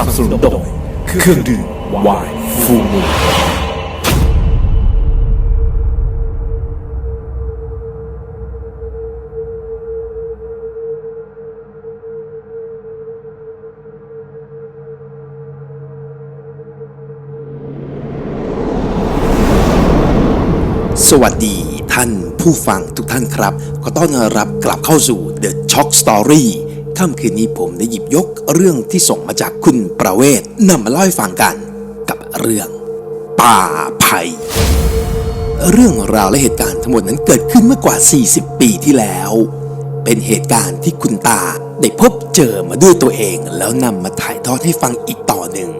นับสนุนโดยเครื่องดื่มวายฟูมูสวัสดีท่านผู้ฟังทุกท่านครับก็ต้อนรับกลับเข้าสู่ The Shock Story ค่ำคืนนี้ผมได้หยิบยกเรื่องที่ส่งมาจากคุณประเวศนำมาเล่าให้ฟังกัน กับเรื่อง ป่าไผ่เรื่องราวและเหตุการณ์ทั้งหมดนั้นเกิดขึ้นเมื่อกว่า 40 ปีที่แล้ว เป็นเหตุการณ์ที่คุณตาได้พบเจอมาด้วยตัวเองแล้วนำมาถ่ายทอดให้ฟังอีกต่อหนึ่ง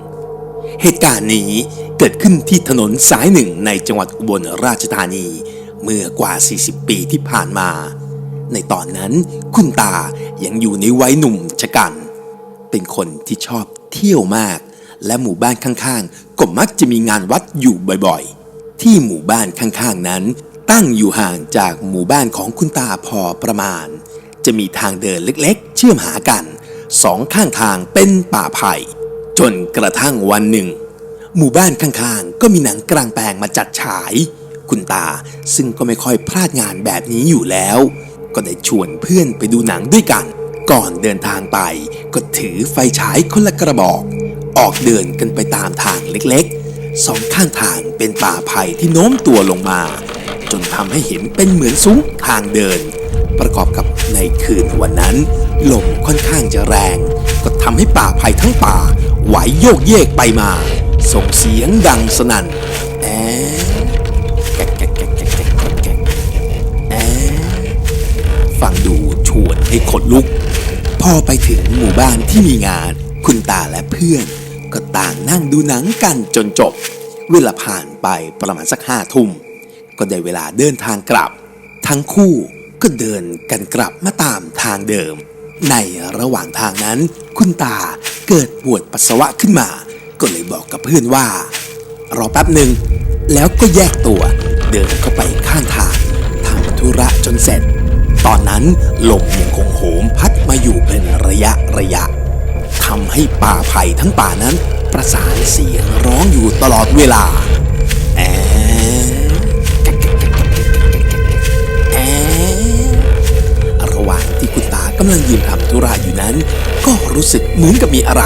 เหตุการณ์นี้เกิดขึ้นที่ถนนสายหนึ่งในจังหวัดอุบลราชธานี เมื่อกว่า 40 ปีที่ผ่านมา ในตอนนั้น คุณตายังอยู่ในวัยหนุ่มชะกัน เป็นคนที่ชอบเที่ยวมาก และหมู่บ้านข้างๆ ก็มักจะมีงานวัดอยู่บ่อยๆ ที่หมู่บ้านข้างๆ นั้น ตั้งอยู่ห่างจากหมู่บ้านของคุณตาพอประมาณ จะมีทางเดินเล็กๆ เชื่อมหากันสองข้างทางเป็นป่าไผ่จนกระทั่งวันหนึ่ง หมู่บ้านข้างๆ ก็มีหนังกลางแปลงมาจัดฉาย คุณตาซึ่งก็ไม่ค่อยพลาดงานแบบนี้อยู่แล้ว ก็ได้ชวนเพื่อนไปดูหนังด้วยกัน ก่อนเดินทางไป ก็ถือไฟฉายคนละกระบอก ออกเดินกันไปตามทางเล็กๆ สองข้างทางเป็นป่าไผ่ที่โน้มตัวลงมา จนทำให้เห็นเป็นเหมือนซุ้มทางเดิน ประกอบกับในคืนวันนั้นลมค่อนข้างจะแรง ก็ทำให้ป่าไผ่ทั้งป่าไหวโยกเยกไปมา ส่งเสียงดังสนั่นแฟังดูชวนให้ขนลุก พอไปถึงหมู่บ้านที่มีงาน คุณตาและเพื่อน ก็ต่างนั่งดูหนังกันจนจบ เวลาผ่านไปประมาณสักห้าทุ่ม ก็ได้เวลาเดินทางกลับ ทั้งคู่ก็เดินกันกลับมาตามทางเดิม ในระหว่างทางนั้น คุณตาเกิดปวดปัสสาวะขึ้นมา ก็เลยบอกกับเพื่อนว่า รอแป๊บหนึ่งแล้วก็แยกตัว เดินเข้าไปข้างทางทำธุระจนเสร็จ ตอนนั้นลมยังคงโหมพัดมาอยู่เป็นระยะระยะทำให้ป่าไผ่ทั้งป่านั้น ประสานเสียงร้องอยู่ตลอดเวลาแอแอระหว่างที่คุณตากำลังยืนทำธุระอยู่นั้น ก็รู้สึกเหมือนกับมีอะไร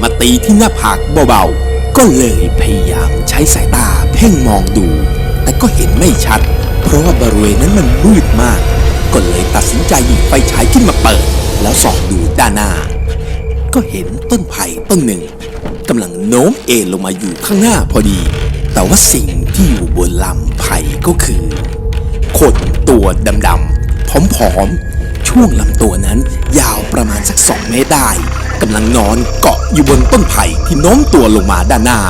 มาตีที่หน้าผากเบาๆ ก็เลยพยายามใช้สายตาเพ่งมองดู แต่ก็เห็นไม่ชัด เพราะว่าบริเวณนั้นมันมืดมาก ก็เลยตัดสินใจหยิบไฟฉายขึ้นมาเปิด แล้วส่องดูด้านหน้า ก็เห็นต้นไผ่ต้นหนึ่งกำลังโน้มเอ็นลงมาอยู่ข้างหน้าพอดี แต่ว่าสิ่งที่อยู่บนลำไผ่ก็คือคนตัวดำๆผอมๆ ช่วงลำตัวนั้นยาวประมาณสักสองเมตรได้กำลังนอนเกาะอยู่บนต้นไผ่ที่โน้มตัวลงมาด้านหน้า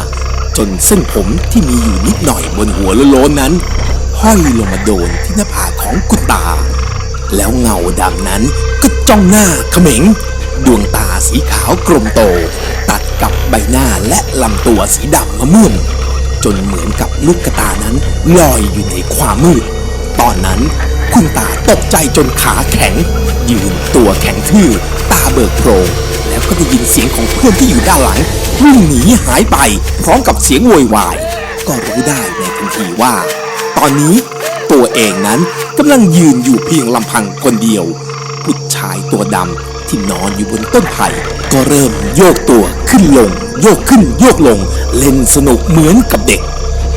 จนเส้นผมที่มีอยู่นิดหน่อยบนหัวโล้นนั้น ห้อยลงมาโดนที่หน้าผากของคุณตา แล้วเงาดำนั้นก็จ้องหน้าเขม็ง ดวงตาสีขาวกลมโต ตัดกับใบหน้าและลำตัวสีดำมะม่วงจนเหมือนกับลูกกระตานั้นลอยอยู่ในความมืด ตอนนั้นคุณตาตกใจจนขาแข็ง ยืนตัวแข็งทื่อ ตาเบิกโพรงแล้วก็ได้ยินเสียงของเพื่อนที่อยู่ด้านหลังวิ่งหนีหายไป พร้อมกับเสียงโวยวาย ก็รู้ได้ในทันทีว่า ตอนนี้ ตัวเองนั้นกำลังยืนอยู่เพียงลำพังคนเดียวผู้ชายตัวดำที่นอนอยู่บนต้นไผ่ก็เริ่มโยกตัวขึ้นลง โยกขึ้นโยกลง เล่นสนุกเหมือนกับเด็ก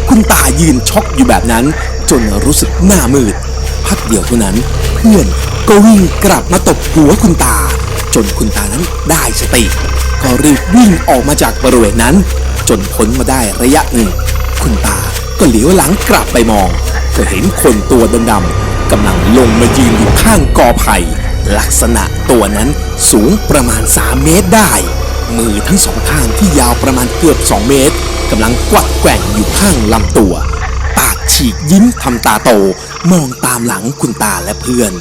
คุณตายืนช็อกอยู่แบบนั้น จนรู้สึกหน้ามืด พักเดียวเท่านั้น เพื่อนก็วิ่งกลับมาตบหัวคุณตา จนคุณตานั้นได้สติ ก็รีบวิ่งออกมาจากบริเวณนั้น จนพ้นมาได้ระยะหนึ่ง คุณตาก็เหลียวหลังกลับไปมอง ก็เห็นคนตัวดำๆกำลังลงมายืนอยู่ข้างกอไผ่ลักษณะตัวนั้นสูงประมาณ 3 เมตรได้ มือทั้งสองข้างที่ยาวประมาณเกือบ 2 เมตรกำลังกวัดแกว่งอยู่ข้างลำตัว ปากฉีกยิ้มทำตาโต มองตามหลังคุณตาและเพื่อน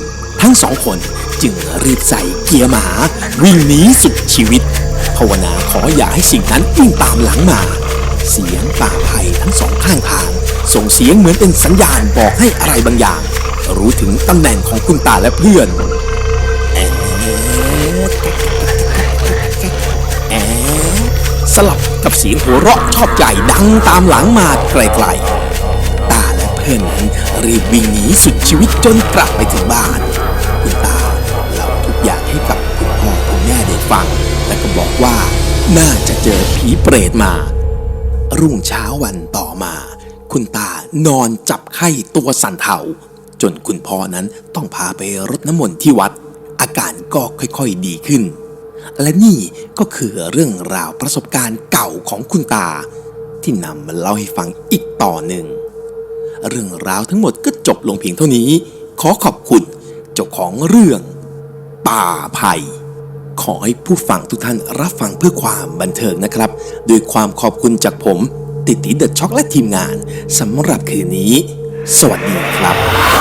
ทั้งสองคนจึงรีบใส่เกียร์หมา วิ่งหนีสุดชีวิต ภาวนาขออย่าให้สิ่งนั้นวิ่งตามหลังมา เสียงป่าไผ่ทั้งสองข้างทาง ส่งเสียงเหมือนเป็นสัญญาณบอกให้อะไรบางอย่าง รู้ถึงตำแหน่งของคุณตาและเพื่อนแอะแอสลับกับเสียงหัวเราะชอบใจดังตามหลังมาไกลๆ ตาและเพื่อนนั้นรีบวิ่งหนีสุดชีวิตจนกลับไปถึงบ้านคุณตาเล่าทุกอย่างให้กับคุณพ่อคุณแม่ได้ฟัง และก็บอกว่าน่าจะเจอผีเปรตมา รุ่งเช้าวันต่อมา คุณตานอนจับไข้ตัวสั่นเทาจนคุณพ่อนั้นต้องพาไปรดน้ำมนต์ที่วัด อาการก็ค่อยๆดีขึ้น และนี่ก็คือเรื่องราวประสบการณ์เก่าของคุณตา ที่นำมาเล่าให้ฟังอีกต่อหนึ่ง เรื่องราวทั้งหมดก็จบลงเพียงเท่านี้ ขอขอบคุณเจ้าของเรื่องป่าไผ่ ขอให้ผู้ฟังทุกท่านรับฟังเพื่อความบันเทิงนะครับโดยความขอบคุณจากผม ติดติเดอะช็อกและทีมงานสำหรับคืนนี้ สวัสดีครับ